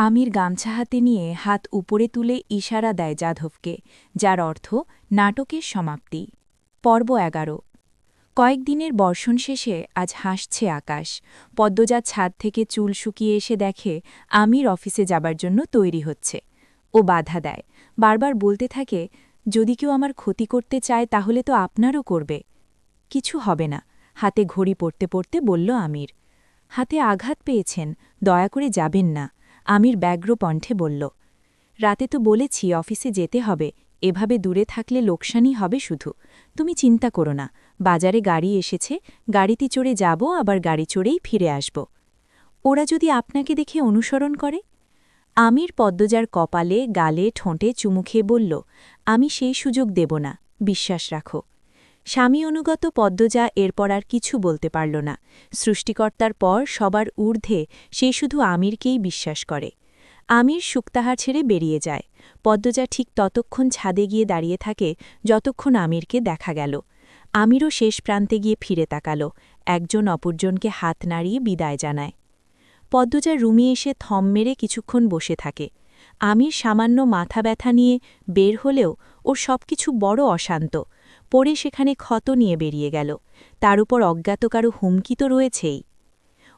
আমির গামছা হাতে নিয়ে হাত উপরে তুলে ইশারা দেয় যাধবকে যার অর্থ নাটকের সমাপ্তি। পর্ব এগারো। কয়েকদিনের বর্ষণ শেষে আজ হাসছে আকাশ। পদ্মজা ছাদ থেকে চুল শুকিয়ে এসে দেখে আমির অফিসে যাবার জন্য তৈরি হচ্ছে ও বাধা দেয়। বারবার বলতে থাকে, যদি কেউ আমার ক্ষতি করতে চায় তাহলে তো আপনারও করবে। কিছু হবে না। হাতে ঘড়ি পড়তে পড়তে বলল আমির। হাতে আঘাত পেয়েছেন, দয়া করে যাবেন না। আমির ব্যগ্র বলল, রাতে তো বলেছি অফিসে যেতে হবে, এভাবে দূরে থাকলে লোকসানই হবে শুধু। তুমি চিন্তা করো না, বাজারে গাড়ি এসেছে, গাড়িতে চড়ে যাব, আবার গাড়ি চড়েই ফিরে আসব। ওরা যদি আপনাকে দেখে অনুসরণ করে? আমির পদ্মজার কপালে, গালে, ঠোঁটে চুমু খেয়ে বলল, আমি সেই সুযোগ দেব না, বিশ্বাস রাখো। স্বামী অনুগত পদ্মজা এরপর আর কিছু বলতে পারল না। সৃষ্টিকর্তার পর সবার ঊর্ধ্বে সে শুধু আমিরকেই বিশ্বাস করে। আমির সুক্তাহার ছেড়ে বেরিয়ে যায়। পদ্মজা ঠিক ততক্ষণ ছাদে গিয়ে দাঁড়িয়ে থাকে যতক্ষণ আমিরকে দেখা গেল। আমিরও শেষ প্রান্তে গিয়ে ফিরে তাকাল। একজন অপরজনকে হাত নাড়িয়ে বিদায় জানায়। পদ্মজা রুমে এসে থম মেরে কিছুক্ষণ বসে থাকে। আমির সামান্য মাথা ব্যথা নিয়ে বের হলেও ওর সবকিছু বড় অশান্ত। পড়ে সেখানে ক্ষত নিয়ে বেরিয়ে গেল। তার উপর অজ্ঞাত কারও হুমকি তো রয়েছেই।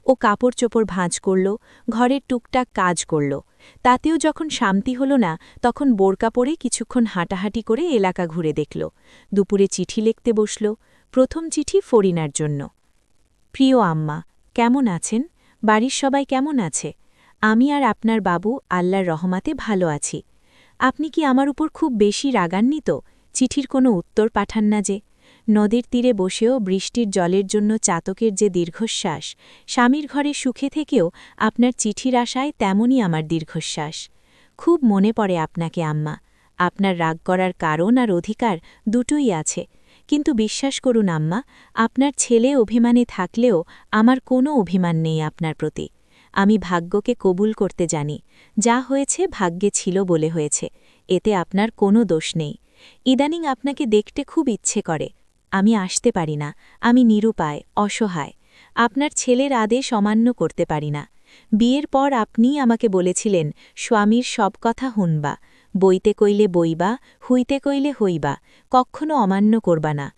ও কাপড় চোপড় ভাঁজ করল, ঘরের টুকটাক কাজ করল। তাতেও যখন শান্তি হল না, তখন বোরকা পরে কিছুক্ষণ হাঁটাহাঁটি করে এলাকা ঘুরে দেখল। দুপুরে চিঠি লিখতে বসল, প্রথম চিঠি ফরিনার জন্য। প্রিয় আম্মা, কেমন আছেন? বাড়ির সবাই কেমন আছে? আমি আর আপনার বাবু আল্লাহর রহমাতে ভালো আছি। আপনি কি আমার উপর খুব বেশি রাগান্বিত? চিঠির কোনো উত্তর পাঠান না যে। নদীর তীরে বসেও বৃষ্টির জলের জন্য চাতকের যে দীর্ঘশ্বাস, স্বামীর ঘরে সুখে থেকেও আপনার চিঠির আশায় তেমনই আমার দীর্ঘশ্বাস। খুব মনে পড়ে আপনাকে, আম্মা। আপনার রাগ করার কারণ আর অধিকার দুটোই আছে। কিন্তু বিশ্বাস করুন, আম্মা, আপনার ছেলে অভিমানে থাকলেও আমার কোনো অভিমান নেই আপনার প্রতি। আমি ভাগ্যকে কবুল করতে জানি। যা হয়েছে ভাগ্যে ছিল বলে হয়েছে। এতে আপনার কোনো দোষ নেই। ইদানিং আপনাকে দেখতে খুব ইচ্ছে করে। আমি আসতে পারি না। আমি নিরুপায়, অসহায়। আপনার ছেলের আদেশ অমান্য করতে পারি না। বিয়ের পর আপনিই আমাকে বলেছিলেন, স্বামীর সব কথা হুনবা বইতে কইলে বইবা, হুইতে কইলে হইবা। কখনো অমান্য করবা না।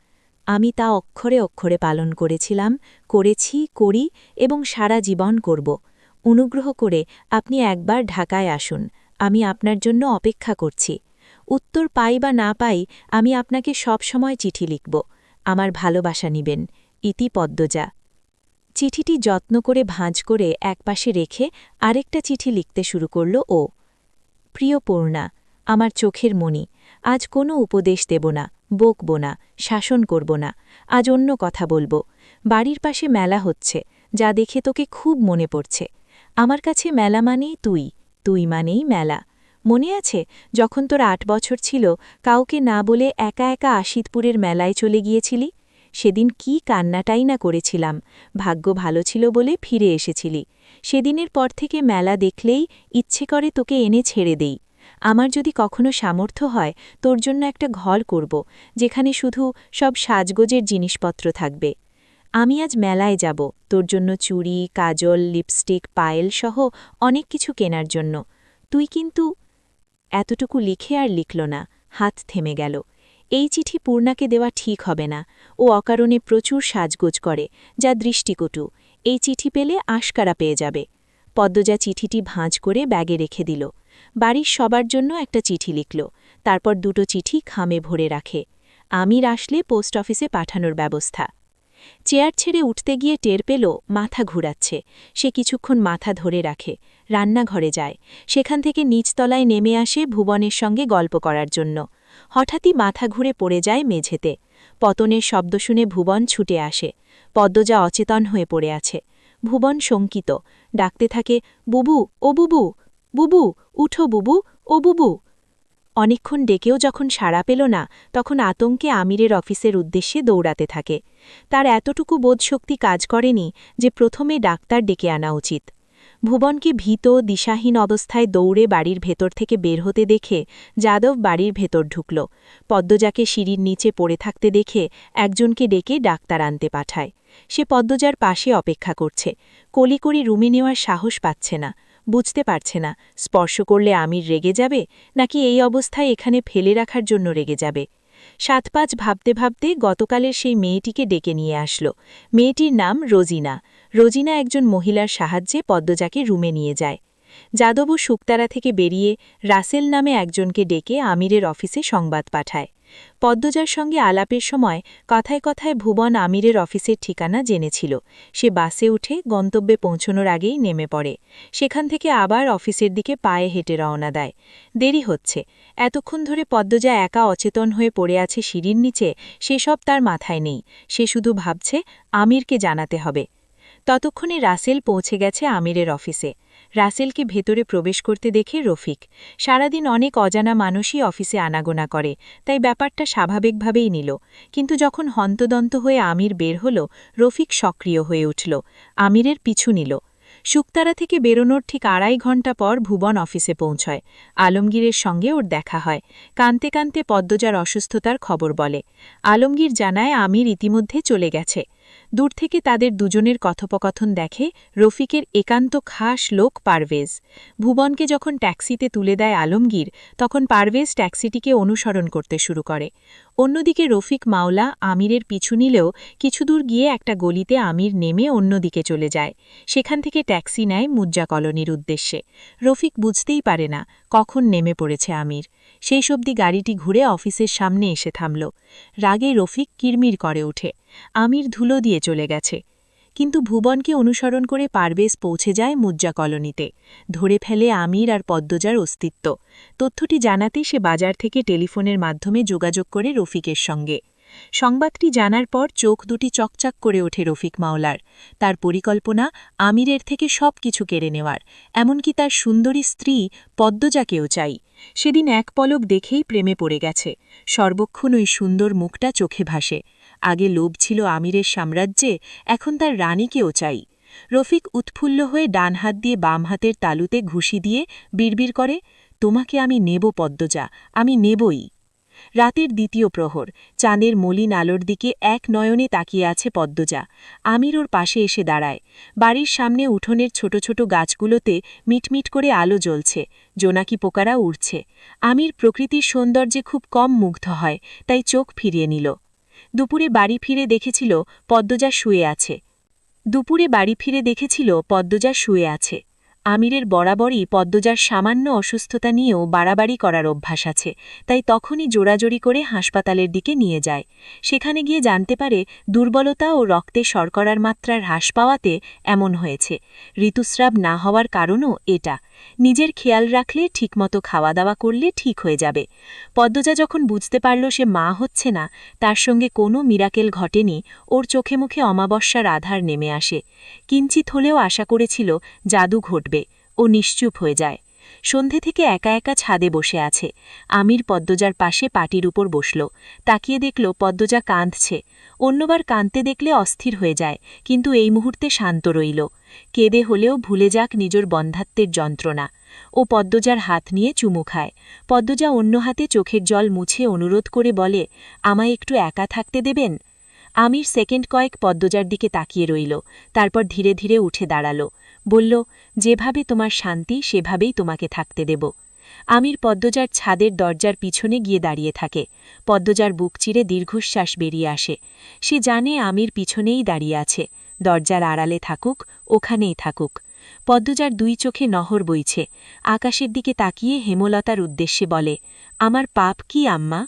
আমি তা অক্ষরে অক্ষরে পালন করেছিলাম, করেছি, করি এবং সারা জীবন করব। অনুগ্রহ করে আপনি একবার ঢাকায় আসুন। আমি আপনার জন্য অপেক্ষা করছি। উত্তর পাই বা না পাই আমি আপনাকে সব সময় চিঠি লিখব। আমার ভালোবাসা নিবেন। ইতি পদ্মজা। চিঠিটি যত্ন করে ভাঁজ করে একপাশে রেখে আরেকটা চিঠি লিখতে শুরু করল ও। প্রিয় পূর্ণা, আমার চোখের মণি, আজ কোনো উপদেশ দেব না, বকব না, শাসন করব না, আজ অন্য কথা বলব। বাড়ির পাশে মেলা হচ্ছে, যা দেখে তোকে খুব মনে পড়ছে। আমার কাছে মেলা মানেই তুই তুই মানেই মেলা। মনে আছে? যখন তোর আট বছর ছিল, কাউকে না বলে একা একা আশিতপুরের মেলায় চলে গিয়েছিলি? সেদিন কি কান্নাটাই না করেছিলাম। ভাগ্য ভালো ছিল বলে ফিরে এসেছিলি। সেদিনের পর থেকে মেলা দেখলেই ইচ্ছে করে তোকে এনে ছেড়ে দেই। আমার যদি কখনো সামর্থ্য হয়, তোর জন্য একটা ঘর করব, যেখানে শুধু সব সাজগোজের জিনিসপত্র থাকবে। আমি আজ মেলায় যাব, তোর জন্য চুড়ি, কাজল, লিপস্টিক, পায়েল সহ অনেক কিছু কেনার জন্য। তুই কিন্তু এতটুকু লিখে আর লিখল না, হাত থেমে গেল। এই চিঠি পূর্ণাকে দেওয়া ঠিক হবে না। ও অকারণে প্রচুর সাজগোজ করে, যা দৃষ্টিকটু। এই চিঠি পেলে আশকারা পেয়ে যাবে। পদ্মজা চিঠিটি ভাঁজ করে ব্যাগে রেখে দিল। বাড়ির সবার জন্য একটা চিঠি লিখল। তারপর দুটো চিঠি খামে ভরে রাখে। আমির আসলে পোস্ট অফিসে পাঠানোর ব্যবস্থা। চেয়ার ছেড়ে উঠতে গিয়ে টের পেল, মাথা ঘুরাচ্ছে। সে কিছুক্ষণ মাথা ধরে রাখে। রান্নাঘরে যায়। সেখান থেকে নিচতলায় নেমে আসে ভুবনের সঙ্গে গল্প করার জন্য। হঠাৎই মাথা ঘুরে পড়ে যায় মেঝেতে। পতনের শব্দ শুনে ভুবন ছুটে আসে। পদ্মজা অচেতন হয়ে পড়ে আছে। ভুবন শঙ্কিত। ডাকতে থাকে, বুবু, ও বুবু বুবু, উঠো বুবু, ও বুবু। অনেকক্ষণ ডেকেও যখন সাড়া পেল না, তখন আতঙ্কে আমিরের অফিসের উদ্দেশ্যে দৌড়াতে থাকে। তার এতটুকু বোধশক্তি কাজ করেনি যে প্রথমে ডাক্তার ডেকে আনা উচিত। ভুবনকে ভীত, দিশাহীন অবস্থায় দৌড়ে বাড়ির ভেতর থেকে বের হতে দেখে যাদব বাড়ির ভেতর ঢুকল। পদ্মজাকে সিঁড়ির নিচে পড়ে থাকতে দেখে একজনকে ডেকে ডাক্তার আনতে পাঠায়। সে পদ্মজার পাশে অপেক্ষা করছে। কলিকড়ি রুমে নেওয়ার সাহস পাচ্ছে না। বুঝতে পারছে না, স্পর্শ করলে আমির রেগে যাবে, নাকি এই অবস্থায় এখানে ফেলে রাখার জন্য রেগে যাবে? সাত পাঁচ ভাবতে ভাবতে গতকালের সেই মেয়েটিকে ডেকে নিয়ে আসলো। মেয়েটির নাম রোজিনা। রোজিনা একজন মহিলার সাহায্যে পদ্মজাকে রুমে নিয়ে যায়। যাদবও শুকতারা থেকে বেরিয়ে রাসেল নামে একজনকে ডেকে আমিরের অফিসে সংবাদ পাঠায়। পদ্মজার সঙ্গে আলাপের সময় কথায় কথায় ভুবন আমিরের অফিসের ঠিকানা জেনেছিল। সে বাসে উঠে গন্তব্যে পৌঁছনোর আগেই নেমে পড়ে। সেখান থেকে আবার অফিসের দিকে পায়ে হেঁটে রওনা দেয়। দেরি হচ্ছে। এতক্ষণ ধরে পদ্মজা একা অচেতন হয়ে পড়ে আছে সিঁড়ির নিচে, সেসব তার মাথায় নেই। সে শুধু ভাবছে, আমিরকে জানাতে হবে। ততক্ষণে রাসেল পৌঁছে গেছে আমিরের অফিসে। রাসেলকে ভেতরে প্রবেশ করতে দেখে রফিক। সারাদিন অনেক অজানা মানুষই অফিসে আনাগোনা করে, তাই ব্যাপারটা স্বাভাবিকভাবেই নিল। কিন্তু যখন হন্তদন্ত হয়ে আমির বের হল, রফিক সক্রিয় হয়ে উঠল। আমিরের পিছু নিল। শুকতারা থেকে বেরোনোর ঠিক আড়াই ঘণ্টা পর ভুবন অফিসে পৌঁছয়। আলমগীরের সঙ্গে ওর দেখা হয়। কানতে কানতে পদ্মজার অসুস্থতার খবর বলে। আলমগীর জানায় আমির ইতিমধ্যে চলে গেছে। দূর থেকে তাদের দুজনের কথোপকথন দেখে রফিকের একান্ত খাস লোক পারভেজ। ভুবনকে যখন ট্যাক্সিতে তুলে দেয় আলমগীর, তখন পারভেজ ট্যাক্সিটিকে অনুসরণ করতে শুরু করে। অন্যদিকে রফিক মাওলা আমিরের পিছু নিলেও কিছু দূর গিয়ে একটা গলিতে আমির নেমে অন্যদিকে চলে যায়। সেখান থেকে ট্যাক্সি নেয় মুজ্জা কলোনির উদ্দেশ্যে। রফিক বুঝতেই পারে না কখন নেমে পড়েছে আমির। সেই সবদি গাড়িটি ঘুরে অফিসের সামনে এসে থামল। রাগে রফিক কিরমির করে ওঠে। আমির ধুলো দিয়ে চলে গেছে। কিন্তু ভুবনকে অনুসরণ করে পারভেজ পৌঁছে যায় মুজ্জা কলোনিতে। ধরে ফেলে আমির আর পদ্মজার অস্তিত্ব। তথ্যটি জানাতেই সে বাজার থেকে টেলিফোনের মাধ্যমে যোগাযোগ করে রফিকের সঙ্গে। সংবাদটি জানার পর চোখ দুটি চকচাক করে ওঠে রফিক মাওলার। তার পরিকল্পনা, আমিরের থেকে সব কিছু কেড়ে নেওয়ার। এমনকি তার সুন্দরী স্ত্রী পদ্মজাকেও চাই। সেদিন এক পলক দেখেই প্রেমে পড়ে গেছে। সর্বক্ষণ ওই সুন্দর মুখটা চোখে ভাসে। আগে লোভ ছিল আমিরের সাম্রাজ্যে, এখন তার রানীকেও চাই। রফিক উৎফুল্ল হয়ে ডান হাত দিয়ে বাম হাতের তালুতে ঘুষি দিয়ে বিড়বিড় করে, তোমাকে আমি নেব পদ্মজা, আমি নেবই। রাতের দ্বিতীয় প্রহর, চাঁদের মলিন আলোর দিকে এক নয়নে তাকিয়ে আছে পদ্মজা। আমির ওর পাশে এসে দাঁড়ায়। বাড়ির সামনে উঠোনের ছোট ছোট গাছগুলোতে মিটমিট করে আলো জ্বলছে, জোনাকি পোকারা উড়ছে। আমির প্রকৃতির সৌন্দর্যে খুব কম মুগ্ধ হয়, তাই চোখ ফিরিয়ে নিল। দুপুরে বাড়ি ফিরে দেখেছিল পদ্মজা শুয়ে আছে। দুপুরে বাড়ি ফিরে দেখেছিল পদ্মজা শুয়ে আছে। আমিরের বরাবরই পদ্মজার সামান্য অসুস্থতা নিয়েও বাড়াবাড়ি করার অভ্যাস আছে, তাই তখনই জোড়াজোড়ি করে হাসপাতালের দিকে নিয়ে যায়। সেখানে গিয়ে জানতে পারে দুর্বলতা ও রক্তে শর্করার মাত্রার হ্রাস পাওয়াতে এমন হয়েছে। ঋতুস্রাব না হওয়ার কারণও এটা। নিজের খেয়াল রাখলে, ঠিকমতো খাওয়া দাওয়া করলে ঠিক হয়ে যাবে। পদ্মজা যখন বুঝতে পারল সে মা হচ্ছে না, তার সঙ্গে কোনো মিরাকেল ঘটেনি, ওর চোখে মুখে অমাবস্যার আধার নেমে আসে। কিঞ্চিত হলেও আশা করেছিল, জাদু ঘটবে, ও নিশ্চুপ হয়ে যায়। সন্ধে থেকে একা একা ছাদে বসে আছে। আমির পদ্মজার পাশে পাটির উপর বসল। তাকিয়ে দেখল, পদ্মজা কাঁদছে। অন্যবার কাঁদতে দেখলে অস্থির হয়ে যায়, কিন্তু এই মুহূর্তে শান্ত রইল। কেঁদে হলেও ভুলে যাক নিজের বন্ধাত্বের যন্ত্রণা। ও পদ্মজার হাত নিয়ে চুমু খায়। পদ্মজা অন্য হাতে চোখের জল মুছে অনুরোধ করে বলে, আমায় একটু একা থাকতে দেবেন? আমির সেকেন্ড কয়েক পদ্মজার দিকে তাকিয়ে রইল, তারপর ধীরে ধীরে উঠে দাঁড়াল। বলল, যেভাবে তোমার শান্তি, সেভাবেই তোমাকে থাকতে দেব। আমির পদ্মজার ছাদের দরজার পিছনে গিয়ে দাঁড়িয়ে থাকে। পদ্মজার বুক চিরে দীর্ঘশ্বাস বেরিয়ে আসে। সে জানে আমির পিছনেই দাঁড়িয়ে আছে। দরজার আড়ালে থাকুক, ওখানেই থাকুক। পদ্মজার দুই চোখে নহর বইছে। আকাশের দিকে তাকিয়ে হেমলতার উদ্দেশ্যে বলে, আমার পাপ কি আম্মা?